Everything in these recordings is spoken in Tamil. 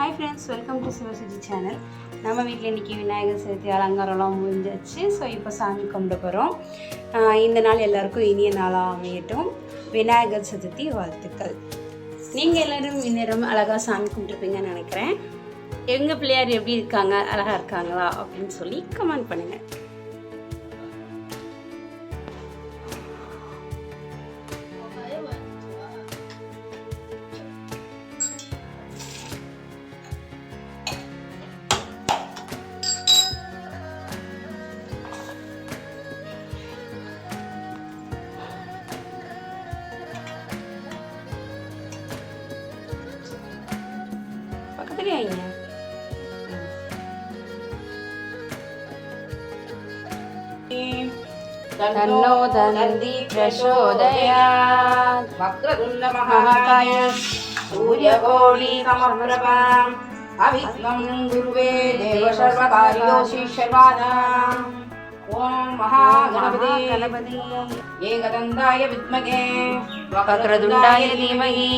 Hi friends welcome to Sivasuji channel நம்ம வீட்டில் இன்றைக்கி விநாயகர் சதுர்த்தி அலங்காரம்லாம் முடிஞ்சிச்சு ஸோ இப்போ சாமி கும்பிட போகிறோம் இந்த நாள் எல்லாருக்கும் இனிய நாளாக அமையட்டும். விநாயகர் சதுர்த்தி வாழ்த்துக்கள். நீங்கள் எல்லோரும் இந்நேரம் அழகாக சாமி கும்பிட்டுருப்பீங்கன்னு நினைக்கிறேன். எங்கள் பிள்ளையார் எப்படி இருக்காங்க? அழகாக இருக்காங்களா? அப்படின்னு சொல்லி கமெண்ட் பண்ணுங்கள் করে আই না तन्नो दन्दी प्रचोदयात् वक्रतुण्डमहाकाय सूर्यकोणीसमप्रभाम् अविद्मं गुरुवे देव सर्वकार्योऽसि सर्वाधाम् ఓం మహాగణపతి ఏకదండాయ విద్మగే వక్రదుండాయ ధీమహి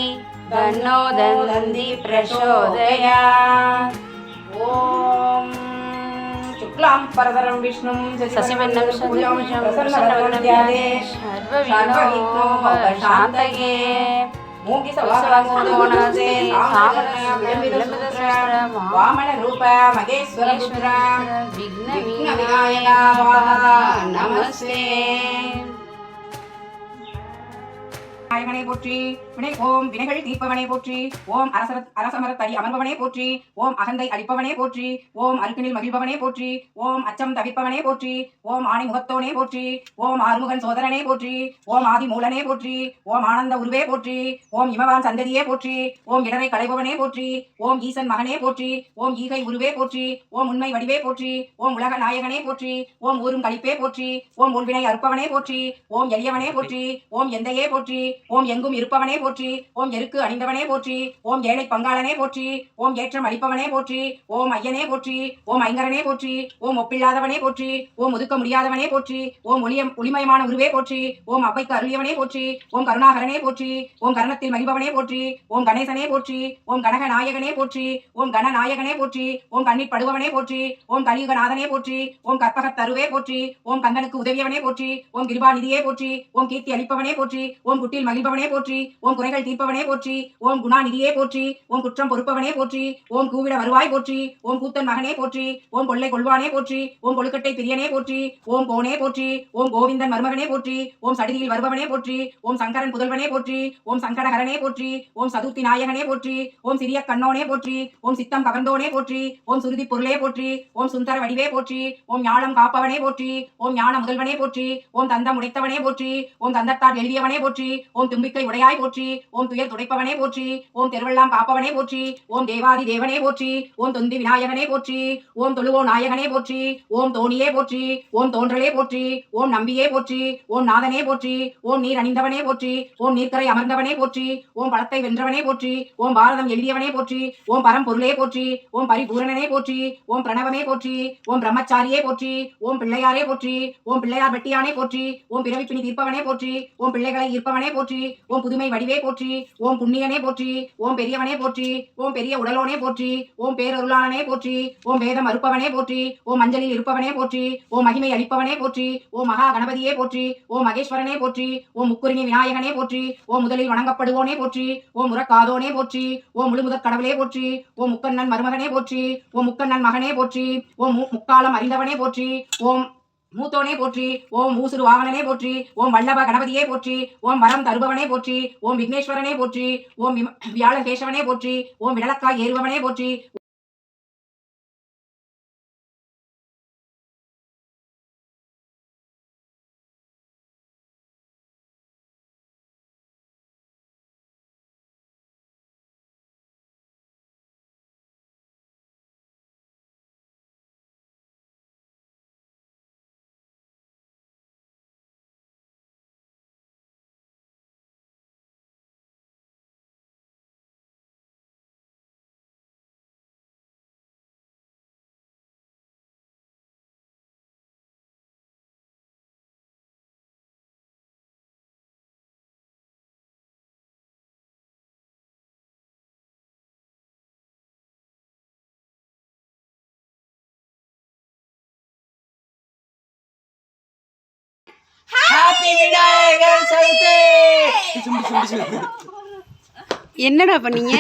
తన్నో దంది ప్రచోదయా. ఓం శుక్లాం పరదరం విష్ణుం ససిమన్నం శతమూజం ప్రసన్నవదనం శాంతయే வாமன ரூப மகேஸ்வர விக்ன விநாயகா நமஸ்தே. நாயகனை போற்றி வினை ஓம் வினைகள் தீர்ப்பவனே போற்றி ஓம் அரசர அரசமரத்தடி அமர்பவனே போற்றி ஓம் அகந்தை அழிப்பவனே போற்றி ஓம் அருக்கினில் மகிழ்பவனே போற்றி ஓம் அச்சம் தவிர்ப்பவனே போற்றி ஓம் ஆணை முகத்தோனே போற்றி ஓம் ஆறுமுகன் சோதரனே போற்றி ஓம் ஆதி மூலனே போற்றி ஓம் ஆனந்த உருவே போற்றி ஓம் இமவான் சந்ததியே போற்றி ஓம் இடரை களைபவனே போற்றி ஓம் ஈசன் மகனே போற்றி ஓம் ஈகை உருவே போற்றி ஓம் உண்மை வடிவே போற்றி ஓம் உலக நாயகனே போற்றி ஓம் ஊரும் கழிப்பே போற்றி ஓம் உள்வினை அறுப்பவனே போற்றி ஓம் எளியவனே போற்றி ஓம் எந்தையே போற்றி ஓம் எங்கும் இருப்பவனே போற்றி ஓம் எருக்கு அணிந்தவனே போற்றி ஓம் ஏழை பங்காளனே போற்றி ஓம் ஏற்றம் அளிப்பவனே போற்றி ஓம் ஐயனே போற்றி ஓம் ஐங்கரனே போற்றி ஓம் ஒப்பில்லாதவனே போற்றி ஓம் ஒதுக்க முடியாதவனே போற்றி ஓம் ஒளிய ஒளிமயமான உருவே போற்றி ஓம் அவ்வைக்கு அருளியவனே போற்றி ஓம் கருணாகரனே போற்றி ஓம் கரணத்தில் மகிழ்பவனே போற்றி ஓம் கணேசனே போற்றி ஓம் கனக நாயகனே போற்றி ஓம் கணநாயகனே போற்றி ஓம் கண்ணீர் படுபவனே போற்றி ஓம் கலியுகநாதனே போற்றி ஓம் கற்பகத் தருவே போற்றி ஓம் கந்தனுக்கு உதவியவனே போற்றி ஓம் கிருபாநிதியே போற்றி ஓம் கீர்த்தி அளிப்பவனே போற்றி ஓம் குட்டியில் மகிழ்பவனே போற்றி ஓம் குறைகள் தீர்ப்பவனே போற்றி ஓம் குணாநிதியே போற்றி ஓம் குற்றம் பொறுப்பவனே போற்றி ஓம் கூவிட வருவாய் போற்றி ஓம் கூத்தன் மகனே போற்றி ஓம் கொள்ளை கொள்வானே போற்றி ஓம் கொழுக்கட்டை பிரியனே போற்றி ஓம் கோனே போற்றி ஓம் கோவிந்தன் மருமகனே போற்றி ஓம் சடுதியில் வருபவனே போற்றி ஓம் சங்கரன் புதல்வனே போற்றி ஓம் சங்கடகரனே போற்றி ஓம் சதுர்த்தி நாயகனே போற்றி ஓம் சிறிய கண்ணோனே போற்றி ஓம் சித்தம் கவர்ந்தோனே போற்றி ஓம் சுருதி பொருளே போற்றி ஓம் சுந்தர வடிவே போற்றி ஓம் ஞானம் காப்பவனே போற்றி ஓம் ஞான முதல்வனே போற்றி ஓம் தந்தம் உடைத்தவனே போற்றி ஓம் தந்தத்தால் எழுதியவனே போற்றி ஓம் தும்பிக்கை உடையாய் போற்றி போற்றி ஓம் துயர் துடைப்பவனே போற்றி ஓம் தெருவெல்லாம் காப்பவனே போற்றி ஓம் தேவாதி தேவனே போற்றி ஓம் தொந்தி விநாயகனே போற்றி ஓம் தொழுவோ நாயகனே போற்றி ஓம் தோணியே போற்றி ஓம் தோன்றலே போற்றி ஓம் நம்பியே போற்றி ஓம் நாதனே போற்றி ஓம் நீர் அணிந்தவனே போற்றி ஓம் நீர்க்கரை அமர்ந்தவனே போற்றி ஓம் பழத்தை வென்றவனே போற்றி ஓம் பாரதம் எழுதியவனே போற்றி ஓம் பரம்பொருளே போற்றி ஓம் பரிபூரணனே போற்றி ஓம் பிரணவமே போற்றி ஓம் பிரம்மச்சாரியே போற்றி ஓம் பிள்ளையாரே போற்றி ஓம் பிள்ளையார் வெட்டியானே போற்றி ஓம் பிறவிப்பினி தீர்ப்பவனே போற்றி ஓம் பிள்ளைகளை ஈர்ப்பவனே போற்றி ஓம் புதுமை வடிவே போற்றி ஓம் புண்ணியனே போற்றி ஓம் பெரியவனே போற்றி ஓம் பெரிய உடலோனே போற்றி ஓம் பேரருளாளனே போற்றி ஓம் வேதம் அறுப்பவனே போற்றி ஓம் மஞ்சளில் இருப்பவனே போற்றி ஓம் மகிமை அளிப்பவனே போற்றி ஓம் மகா கணபதியே போற்றி ஓம் மகேஸ்வரனே போற்றி ஓம் முக்குரிமை விநாயகனே போற்றி ஓம் முதலில் வணங்கப்படுவோனே போற்றி ஓம் முறக்காதோனே போற்றி ஓம் முழுமுதற் கடவுளே போற்றி ஓம் முக்கண்ணன் மருமகனே போற்றி ஓம் முக்கண்ணன் மகனே போற்றி ஓம் முக்காலம் அறிந்தவனே போற்றி ஓம் மூத்தோனே போற்றி ஓம் ஊசுரு வாகனனே போற்றி ஓம் வல்லப கணபதியே போற்றி ஓம் வரம் தருபவனே போற்றி ஓம் விக்னேஸ்வரனே போற்றி ஓம் வியாழ கேசவனே போற்றி ஓம் விடலக்காய் ஏறுபவனே போற்றி என்னடா பண்ணீங்க?